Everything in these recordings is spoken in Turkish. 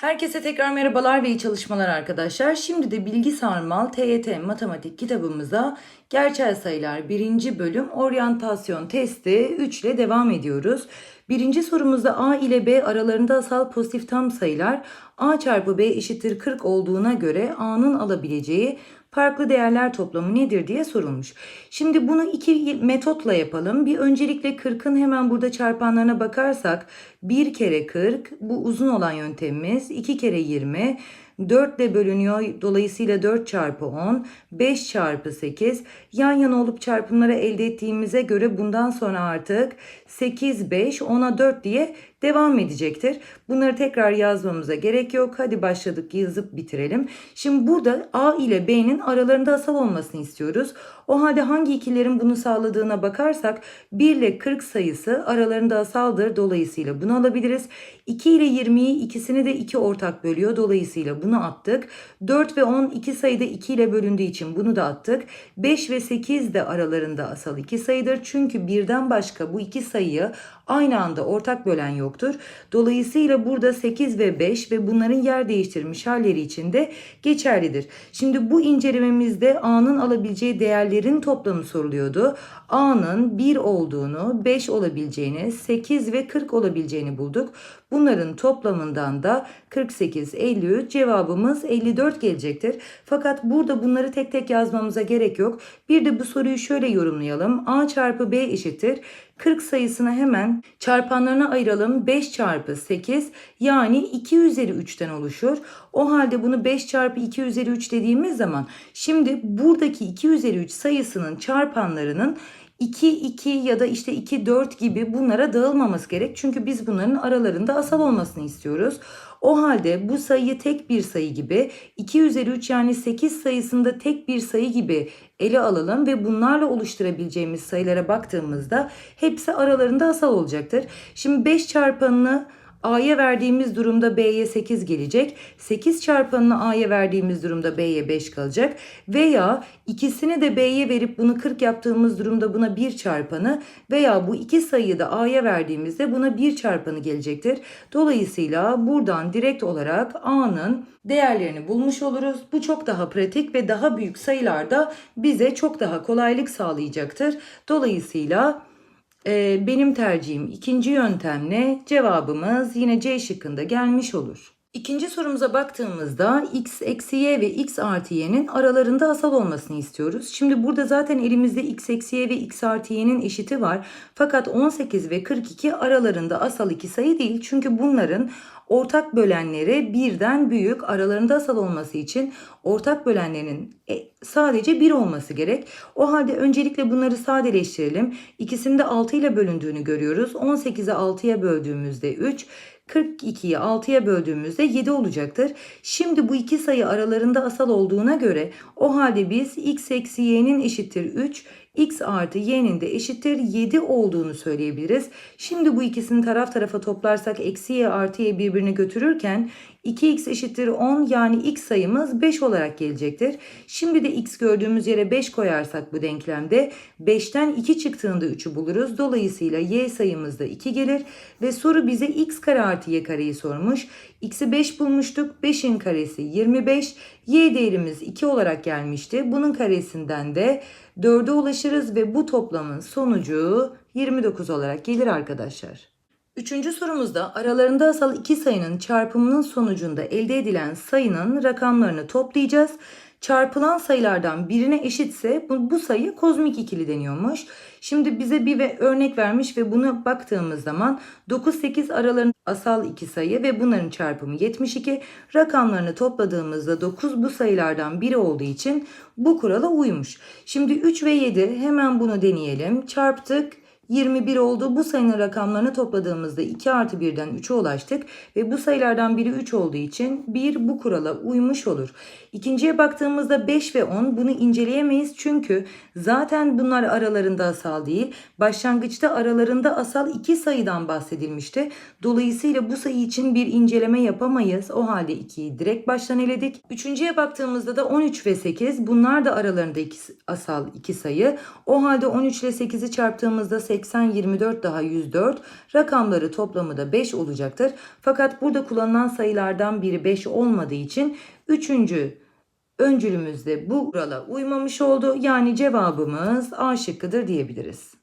Herkese tekrar merhabalar ve iyi çalışmalar arkadaşlar. Şimdi de Bilgi Sarmal TYT Matematik kitabımıza gerçel sayılar 1. bölüm oryantasyon testi 3 ile devam ediyoruz. Birinci sorumuzda A ile B aralarında asal pozitif tam sayılar A çarpı B eşittir 40 olduğuna göre A'nın alabileceği farklı değerler toplamı nedir diye sorulmuş. Şimdi bunu iki metotla yapalım. Bir öncelikle 40'ın hemen burada çarpanlarına bakarsak 1 kere 40 bu uzun olan yöntemimiz 2 kere 20 4 ile bölünüyor. Dolayısıyla 4 çarpı 10, 5 çarpı 8. Yan yana olup çarpımları elde ettiğimize göre bundan sonra artık 8, 5, 10'a 4 diye devam edecektir. Bunları tekrar yazmamıza gerek yok. Hadi başladık yazıp bitirelim. Şimdi burada A ile B'nin aralarında asal olmasını istiyoruz. O halde hangi ikilerin bunu sağladığına bakarsak 1 ile 40 sayısı aralarında asaldır. Dolayısıyla bunu alabiliriz. 2 ile 20'yi ikisini de 2 ortak bölüyor. Dolayısıyla bunu attık. 4 ve 10 iki sayıda 2 ile bölündüğü için bunu da attık. 5 ve 8 de aralarında asal iki sayıdır. Çünkü birden başka bu iki sayıyı aynı anda ortak bölen yoktur. Dolayısıyla burada 8 ve 5 ve bunların yer değiştirmiş halleri için de geçerlidir. Şimdi bu incelememizde A'nın alabileceği değerlerin toplamı soruluyordu. A'nın 1 olduğunu, 5 olabileceğini, 8 ve 40 olabileceğini bulduk. Bunların toplamından da 48, 53 cevabımız 54 gelecektir. Fakat burada bunları tek tek yazmamıza gerek yok. Bir de bu soruyu şöyle yorumlayalım. A çarpı B eşittir. 40 sayısını hemen çarpanlarına ayıralım. 5 çarpı 8 yani 2 üzeri 3'ten oluşur. O halde bunu 5 çarpı 2 üzeri 3 dediğimiz zaman şimdi buradaki 2 üzeri 3 sayısının çarpanlarının 2, 2 ya da işte 2, 4 gibi bunlara dağılmaması gerek. Çünkü biz bunların aralarında asal olmasını istiyoruz. O halde bu sayıyı tek bir sayı gibi 2 üzeri 3 yani 8 sayısında tek bir sayı gibi ele alalım ve bunlarla oluşturabileceğimiz sayılara baktığımızda hepsi aralarında asal olacaktır. Şimdi 5 çarpanını A'ya verdiğimiz durumda B'ye 8 gelecek. 8 çarpanını A'ya verdiğimiz durumda B'ye 5 kalacak. Veya ikisini de B'ye verip bunu 40 yaptığımız durumda buna 1 çarpanı veya bu iki sayıyı da A'ya verdiğimizde buna 1 çarpanı gelecektir. Dolayısıyla buradan direkt olarak A'nın değerlerini bulmuş oluruz. Bu çok daha pratik ve daha büyük sayılarda bize çok daha kolaylık sağlayacaktır. Dolayısıyla benim tercihim ikinci yöntemle cevabımız yine C şıkkında gelmiş olur. İkinci sorumuza baktığımızda x eksi y ve x artı y'nin aralarında asal olmasını istiyoruz. Şimdi burada zaten elimizde x eksi y ve x artı y'nin eşiti var. Fakat 18 ve 42 aralarında asal iki sayı değil. Çünkü bunların ortak bölenleri birden büyük aralarında asal olması için ortak bölenlerin e, sadece 1 olması gerek. O halde öncelikle bunları sadeleştirelim. İkisinde 6 ile bölündüğünü görüyoruz. 18'i 6'ya böldüğümüzde 3, 42'yi 6'ya böldüğümüzde 7 olacaktır. Şimdi bu iki sayı aralarında asal olduğuna göre o halde biz x eksi y'nin eşittir 3, x artı y'nin de eşittir 7 olduğunu söyleyebiliriz. Şimdi bu ikisini taraf tarafa toplarsak eksi y artı y birbirini götürürken 2x eşittir 10 yani x sayımız 5 olarak gelecektir. Şimdi de x gördüğümüz yere 5 koyarsak bu denklemde 5'ten 2 çıktığında 3'ü buluruz. Dolayısıyla y sayımız da 2 gelir ve soru bize x kare artı y kareyi sormuş. x'i 5 bulmuştuk. 5'in karesi 25. y değerimiz 2 olarak gelmişti. Bunun karesinden de 4'e ulaşırız ve bu toplamın sonucu 29 olarak gelir arkadaşlar. Üçüncü sorumuzda aralarında asal iki sayının çarpımının sonucunda elde edilen sayının rakamlarını toplayacağız. Çarpılan sayılardan birine eşitse bu, bu sayı kozmik ikili deniyormuş. Şimdi bize bir ve örnek vermiş ve bunu baktığımız zaman 9-8 aralarında asal iki sayı ve bunların çarpımı 72. Rakamlarını topladığımızda 9 bu sayılardan biri olduğu için bu kurala uymuş. Şimdi 3 ve 7 hemen bunu deneyelim. Çarptık. 21 oldu. Bu sayının rakamlarını topladığımızda 2 artı 1'den 3'e ulaştık. Ve bu sayılardan biri 3 olduğu için 1 bu kurala uymuş olur. İkinciye baktığımızda 5 ve 10 bunu inceleyemeyiz. Çünkü zaten bunlar aralarında asal değil. Başlangıçta aralarında asal iki sayıdan bahsedilmişti. Dolayısıyla bu sayı için bir inceleme yapamayız. O halde 2'yi direkt baştan eledik. Üçüncüye baktığımızda da 13 ve 8 bunlar da aralarında iki, asal iki sayı. O halde 13 ile 8'i çarptığımızda 80 80, 24 daha 104. Rakamları toplamı da 5 olacaktır. Fakat burada kullanılan sayılardan biri 5 olmadığı için üçüncü öncülümüzde bu kurala uymamış oldu. Yani cevabımız A şıkkıdır diyebiliriz.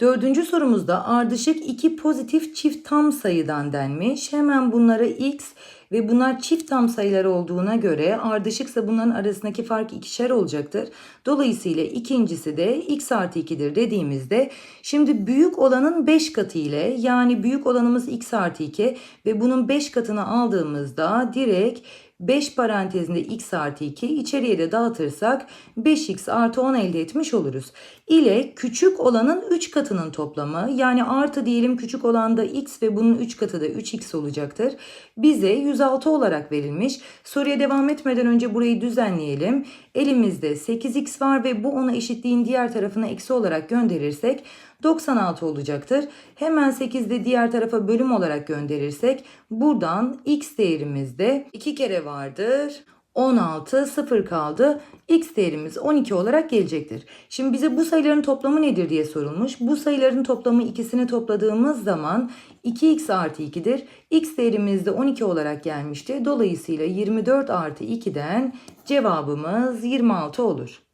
Dördüncü sorumuzda ardışık iki pozitif çift tam sayıdan denmiş. Hemen bunlara x ve bunlar çift tam sayılar olduğuna göre ardışıksa bunların arasındaki fark ikişer olacaktır. Dolayısıyla ikincisi de x artı 2'dir dediğimizde şimdi büyük olanın 5 katı ile yani büyük olanımız x artı 2 ve bunun 5 katını aldığımızda direkt 5 parantezinde x artı 2 içeriye de dağıtırsak 5x artı 10 elde etmiş oluruz. İle küçük olanın 3 katının toplamı yani artı diyelim küçük olanda x ve bunun 3 katı da 3x olacaktır. Bize 106 olarak verilmiş. Soruya devam etmeden önce burayı düzenleyelim. Elimizde 8x var ve bu ona eşitliğin diğer tarafına eksi olarak gönderirsek 96 olacaktır. Hemen 8'de diğer tarafa bölüm olarak gönderirsek buradan x değerimizde 2 kere vardır. 16 0 kaldı. X değerimiz 12 olarak gelecektir. Şimdi bize bu sayıların toplamı nedir diye sorulmuş. Bu sayıların toplamı ikisini topladığımız zaman 2x artı 2'dir. X değerimiz de 12 olarak gelmişti. Dolayısıyla 24 artı 2'den cevabımız 26 olur.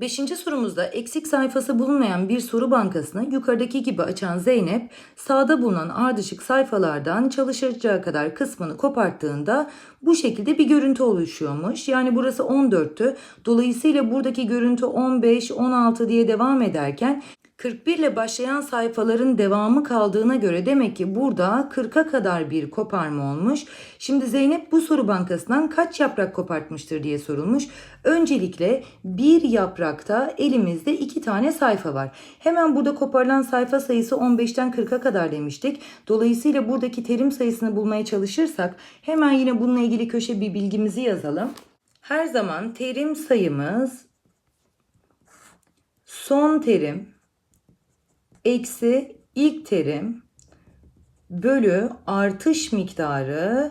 Beşinci sorumuzda eksik sayfası bulunmayan bir soru bankasını yukarıdaki gibi açan Zeynep sağda bulunan ardışık sayfalardan çalışacağı kadar kısmını koparttığında bu şekilde bir görüntü oluşuyormuş. Yani burası 14'tü. Dolayısıyla buradaki görüntü 15, 16 diye devam ederken 41 ile başlayan sayfaların devamı kaldığına göre demek ki burada 40'a kadar bir koparma olmuş. Şimdi Zeynep bu soru bankasından kaç yaprak kopartmıştır diye sorulmuş. Öncelikle bir yaprakta elimizde iki tane sayfa var. Hemen burada koparılan sayfa sayısı 15'ten 40'a kadar demiştik. Dolayısıyla buradaki terim sayısını bulmaya çalışırsak hemen yine bununla ilgili köşe bir bilgimizi yazalım. Her zaman terim sayımız son terim eksi ilk terim bölü artış miktarı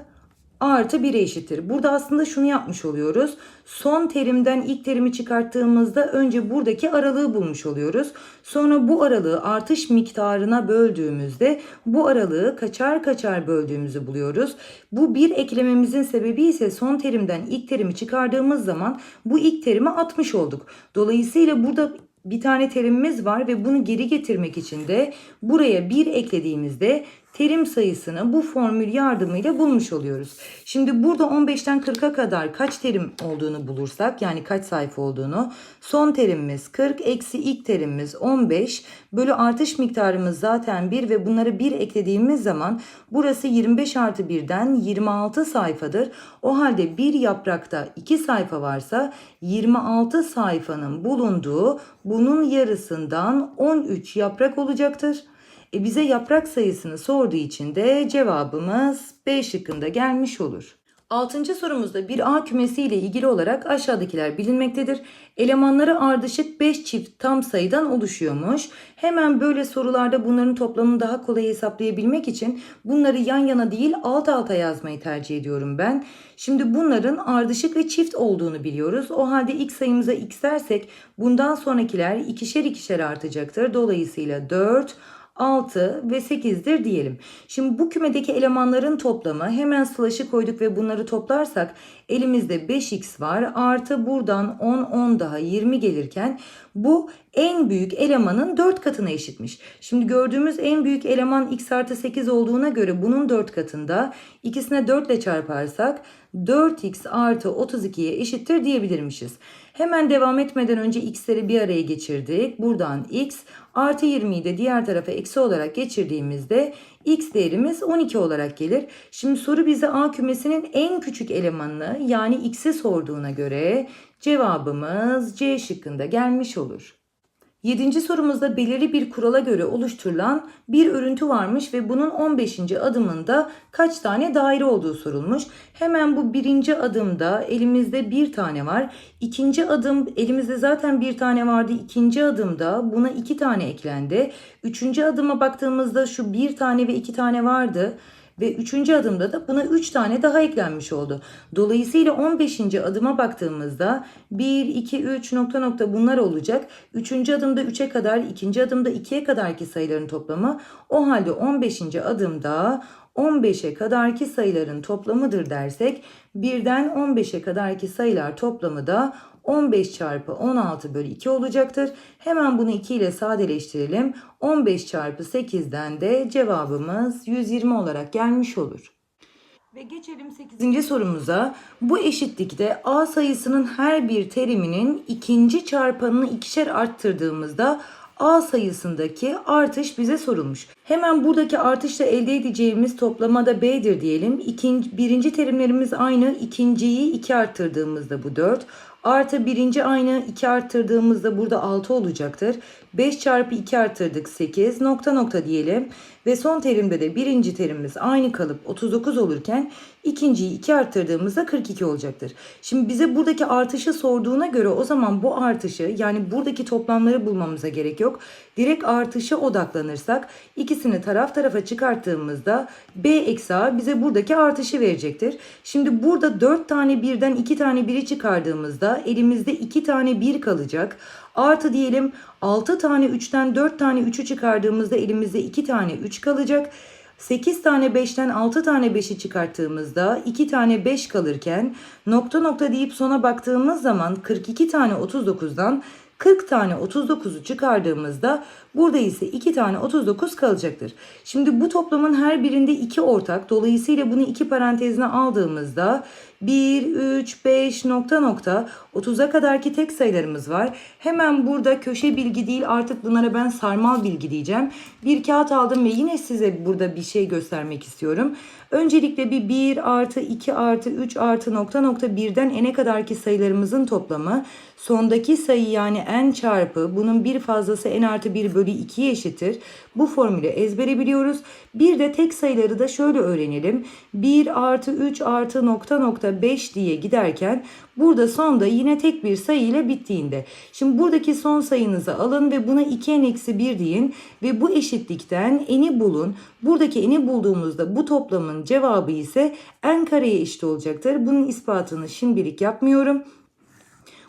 artı 1'e eşittir. Burada aslında şunu yapmış oluyoruz. Son terimden ilk terimi çıkarttığımızda önce buradaki aralığı bulmuş oluyoruz. Sonra bu aralığı artış miktarına böldüğümüzde bu aralığı kaçar kaçar böldüğümüzü buluyoruz. Bu bir eklememizin sebebi ise son terimden ilk terimi çıkardığımız zaman bu ilk terimi atmış olduk. Dolayısıyla burada bir tane terimimiz var ve bunu geri getirmek için de buraya 1 eklediğimizde terim sayısını bu formül yardımıyla bulmuş oluyoruz. Şimdi burada 15'ten 40'a kadar kaç terim olduğunu bulursak yani kaç sayfa olduğunu son terimimiz 40 eksi ilk terimimiz 15 bölü artış miktarımız zaten 1 ve bunları 1 eklediğimiz zaman burası 25 artı 1'den 26 sayfadır. O halde bir yaprakta 2 sayfa varsa 26 sayfanın bulunduğu bunun yarısından 13 yaprak olacaktır. E bize yaprak sayısını sorduğu için de cevabımız B şıkkında gelmiş olur. Altıncı sorumuzda bir A kümesi ile ilgili olarak aşağıdakiler bilinmektedir. Elemanları ardışık 5 çift tam sayıdan oluşuyormuş. Hemen böyle sorularda bunların toplamını daha kolay hesaplayabilmek için bunları yan yana değil alt alta yazmayı tercih ediyorum ben. Şimdi bunların ardışık ve çift olduğunu biliyoruz. O halde x sayımıza x dersek bundan sonrakiler ikişer ikişer artacaktır. Dolayısıyla 4, 6 ve 8'dir diyelim. Şimdi bu kümedeki elemanların toplamı hemen slash'ı koyduk ve bunları toplarsak elimizde 5x var. Artı buradan 10, 10 daha 20 gelirken bu en büyük elemanın 4 katına eşitmiş. Şimdi gördüğümüz en büyük eleman x artı 8 olduğuna göre bunun 4 katında ikisine 4 ile çarparsak 4x artı 32'ye eşittir diyebilirmişiz. Hemen devam etmeden önce x'leri bir araya geçirdik. Buradan x artı 20'yi de diğer tarafa eksi olarak geçirdiğimizde x değerimiz 12 olarak gelir. Şimdi soru bize A kümesinin en küçük elemanını yani x'i sorduğuna göre cevabımız C şıkkında gelmiş olur. Yedinci sorumuzda belirli bir kurala göre oluşturulan bir örüntü varmış ve bunun 15. adımında kaç tane daire olduğu sorulmuş. Hemen bu birinci adımda elimizde bir tane var. İkinci adım elimizde zaten bir tane vardı. İkinci adımda buna iki tane eklendi. Üçüncü adıma baktığımızda şu bir tane ve iki tane vardı. Ve üçüncü adımda da buna 3 tane daha eklenmiş oldu. Dolayısıyla 15. adıma baktığımızda 1, 2, 3 nokta nokta bunlar olacak. Üçüncü adımda 3'e kadar, ikinci adımda 2'ye kadarki sayıların toplamı. O halde 15. adımda 15'e kadarki sayıların toplamıdır dersek birden 15'e kadarki sayılar toplamı da 15 çarpı 16 bölü 2 olacaktır. Hemen bunu 2 ile sadeleştirelim. 15 çarpı 8'den de cevabımız 120 olarak gelmiş olur. Ve geçelim 8. sorumuza. Bu eşitlikte A sayısının her bir teriminin ikinci çarpanını ikişer arttırdığımızda A sayısındaki artış bize sorulmuş. Hemen buradaki artışla elde edeceğimiz toplamada B'dir diyelim. İkinci, birinci terimlerimiz aynı. İkinciyi 2 arttırdığımızda bu 4. Artı birinci aynı 2 arttırdığımızda burada 6 olacaktır. 5 çarpı 2 arttırdık 8 nokta nokta diyelim. Ve son terimde de birinci terimimiz aynı kalıp 39 olurken ikinciyi 2 arttırdığımızda 42 olacaktır. Şimdi bize buradaki artışı sorduğuna göre o zaman bu artışı yani buradaki toplamları bulmamıza gerek yok. Direkt artışa odaklanırsak ikisini taraf tarafa çıkarttığımızda B eksi A bize buradaki artışı verecektir. Şimdi burada 4 tane birden 2 tane biri çıkardığımızda elimizde 2 tane 1 kalacak. Artı diyelim 6 tane 3'ten 4 tane 3'ü çıkardığımızda elimizde 2 tane 3 kalacak. 8 tane 5'ten 6 tane 5'i çıkarttığımızda 2 tane 5 kalırken nokta nokta deyip sona baktığımız zaman 42 tane 39'dan 40 tane 39'u çıkardığımızda burada ise 2 tane 39 kalacaktır. Şimdi bu toplamın her birinde 2 ortak. Dolayısıyla bunu 2 parantezine aldığımızda 1, 3, 5 nokta nokta 30'a kadarki tek sayılarımız var. Hemen burada köşe bilgi değil artık bunlara ben sarmal bilgi diyeceğim. Bir kağıt aldım ve yine size burada bir şey göstermek istiyorum. Öncelikle bir 1 artı 2 artı 3 artı nokta nokta birden n'e kadarki sayılarımızın toplamı. Sondaki sayı yani n çarpı bunun bir fazlası n artı 1 bölü 2'ye eşittir. Bu formülü ezbere biliyoruz. Bir de tek sayıları da şöyle öğrenelim. 1 artı 3 artı nokta nokta 5 diye giderken burada sonda yine tek bir sayı ile bittiğinde. Şimdi buradaki son sayınızı alın ve buna 2n eksi 1 deyin ve bu eşitlikten n'i bulun. Buradaki n'i bulduğumuzda bu toplamın cevabı ise n kareye eşit olacaktır. Bunun ispatını şimdilik yapmıyorum.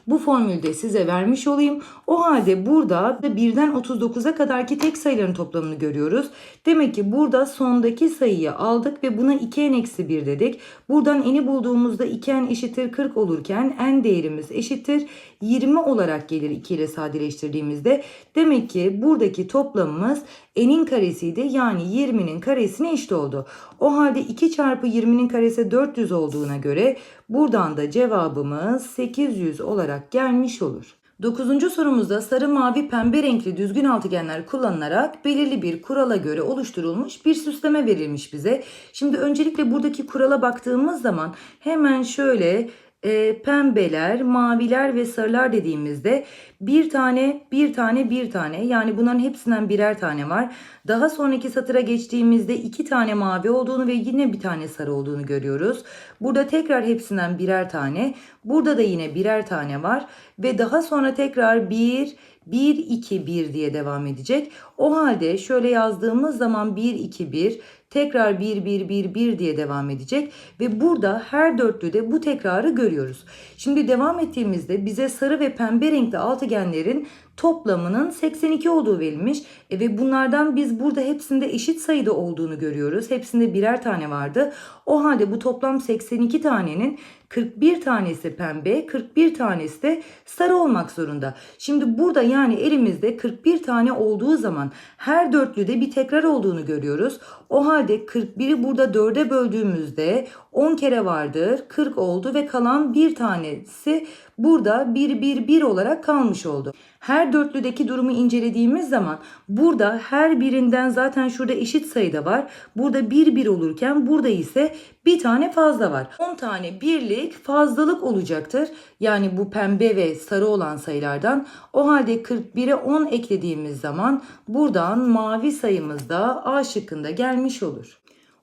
Bu formülde size vermiş olayım. O halde burada birden 39'a kadarki tek sayıların toplamını görüyoruz. Demek ki burada sondaki sayıyı aldık ve buna 2n eksi 1 dedik. Buradan n'i bulduğumuzda 2n eşittir 40 olurken n değerimiz eşittir 20 olarak gelir 2 ile sadeleştirdiğimizde. Demek ki buradaki toplamımız n'in karesiydi. Yani 20'nin karesine eşit oldu. O halde 2 çarpı 20'nin karesi 400 olduğuna göre buradan da cevabımız 800 olarak gelmiş olur. Dokuzuncu sorumuzda sarı, mavi, pembe renkli düzgün altıgenler kullanılarak belirli bir kurala göre oluşturulmuş bir süsleme verilmiş bize. Şimdi öncelikle buradaki kurala baktığımız zaman hemen şöyle e, pembeler, maviler ve sarılar dediğimizde bir tane, bir tane, bir tane yani bunların hepsinden birer tane var. Daha sonraki satıra geçtiğimizde iki tane mavi olduğunu ve yine bir tane sarı olduğunu görüyoruz. Burada tekrar hepsinden birer tane. Burada da yine birer tane var ve daha sonra tekrar bir, 1 2 1 diye devam edecek. O halde şöyle yazdığımız zaman 1 2 1 tekrar 1 1 1 1 diye devam edecek ve burada her dörtlüde bu tekrarı görüyoruz. Şimdi devam ettiğimizde bize sarı ve pembe renkli altıgenlerin toplamının 82 olduğu verilmiş. E ve bunlardan biz burada hepsinde eşit sayıda olduğunu görüyoruz. Hepsinde birer tane vardı. O halde bu toplam 82 tanenin 41 tanesi pembe, 41 tanesi de sarı olmak zorunda. Şimdi burada yani elimizde 41 tane olduğu zaman her dörtlüde bir tekrar olduğunu görüyoruz. O halde 41'i burada 4'e böldüğümüzde 10 kere vardır. 40 oldu ve kalan bir tanesi burada 1 1 1 olarak kalmış oldu. Her dörtlüdeki durumu incelediğimiz zaman burada her birinden zaten şurada eşit sayıda var. Burada 1 1 olurken burada ise bir tane fazla var. 10 tane birlik fazlalık olacaktır. Yani bu pembe ve sarı olan sayılardan. O halde 41'e 10 eklediğimiz zaman buradan mavi sayımız da A şıkkında gelmiş olur.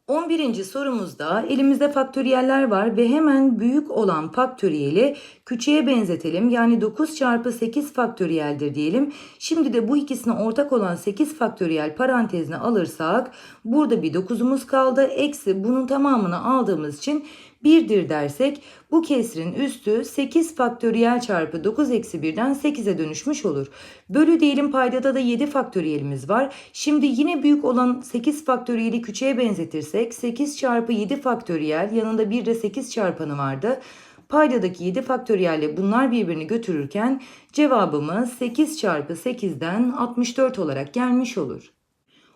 11. sorumuzda elimizde faktöriyeller var ve hemen büyük olan faktöriyeli küçüğe benzetelim. Yani 9 çarpı 8 faktöriyeldir diyelim. Şimdi de bu ikisine ortak olan 8 faktöriyel parantezine alırsak burada bir 9'umuz kaldı. Eksi bunun tamamını aldığımız için 1'dir dersek bu kesrin üstü 8 faktöriyel çarpı 9 eksi 1'den 8'e dönüşmüş olur. Bölü diyelim paydada da 7 faktöriyelimiz var. Şimdi yine büyük olan 8 faktöriyeli küçüğe benzetirsek 8 çarpı 7 faktöriyel yanında bir de 8 çarpanı vardı. Paydadaki 7 faktöriyelle bunlar birbirini götürürken cevabımız 8 çarpı 8'den 64 olarak gelmiş olur.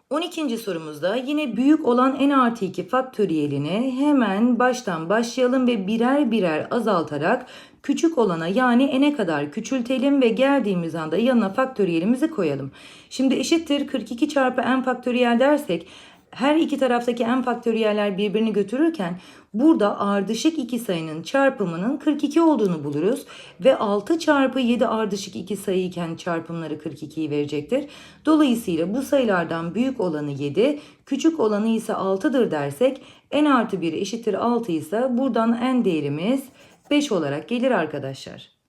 12. sorumuzda yine büyük olan n artı 2 faktöriyelini hemen baştan başlayalım ve birer birer azaltarak küçük olana yani n'e kadar küçültelim ve geldiğimiz anda yanına faktöriyelimizi koyalım. Şimdi eşittir 42 çarpı n faktöriyel dersek her iki taraftaki n faktöriyeller birbirini götürürken burada ardışık iki sayının çarpımının 42 olduğunu buluruz. Ve 6 çarpı 7 ardışık iki sayı iken çarpımları 42'yi verecektir. Dolayısıyla bu sayılardan büyük olanı 7, küçük olanı ise 6'dır dersek n artı 1 eşittir 6 ise buradan n değerimiz 5 olarak gelir arkadaşlar.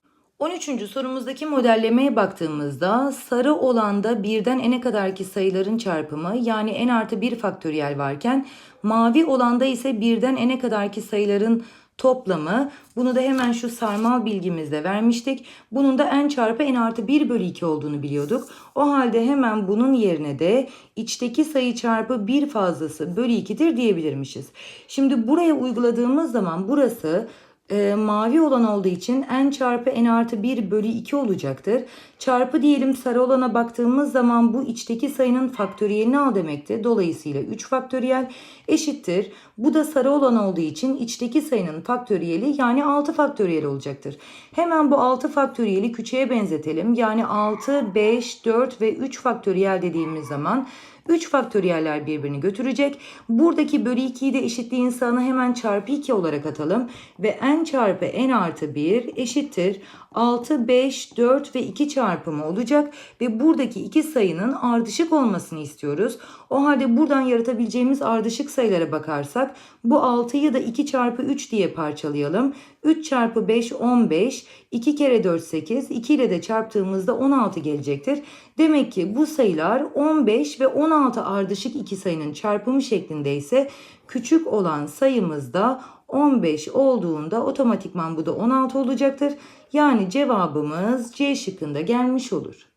13. sorumuzdaki modellemeye baktığımızda sarı olanda birden n'e kadarki sayıların çarpımı yani n artı 1 faktöriyel varken mavi olanda ise birden n'e kadarki sayıların toplamı. Bunu da hemen şu sarmal bilgimizde vermiştik. Bunun da n çarpı n artı 1 bölü 2 olduğunu biliyorduk. O halde hemen bunun yerine de içteki sayı çarpı 1 fazlası bölü 2'dir diyebilirmişiz. Şimdi buraya uyguladığımız zaman burası e, mavi olan olduğu için n çarpı n artı 1 bölü 2 olacaktır. Çarpı diyelim sarı olana baktığımız zaman bu içteki sayının faktöriyelini al demekti. Dolayısıyla 3 faktöriyel eşittir. Bu da sarı olan olduğu için içteki sayının faktöriyeli yani 6 faktöriyel olacaktır. Hemen bu 6 faktöriyeli küçüğe benzetelim. Yani 6, 5, 4 ve 3 faktöriyel dediğimiz zaman 3 faktöriyeller birbirini götürecek. Buradaki bölü 2'yi de eşitliğin sağına hemen çarpı 2 olarak atalım. Ve n çarpı n artı 1 eşittir 6, 5, 4 ve 2 çarpımı olacak. Ve buradaki iki sayının ardışık olmasını istiyoruz. O halde buradan yaratabileceğimiz ardışık sayılara bakarsak bu 6'yı da 2 çarpı 3 diye parçalayalım. 3 çarpı 5 15, 2 kere 4 8, 2 ile de çarptığımızda 16 gelecektir. Demek ki bu sayılar 15 ve 16 ardışık iki sayının çarpımı şeklinde ise küçük olan sayımız da 15 olduğunda otomatikman bu da 16 olacaktır. Yani cevabımız C şıkkında gelmiş olur.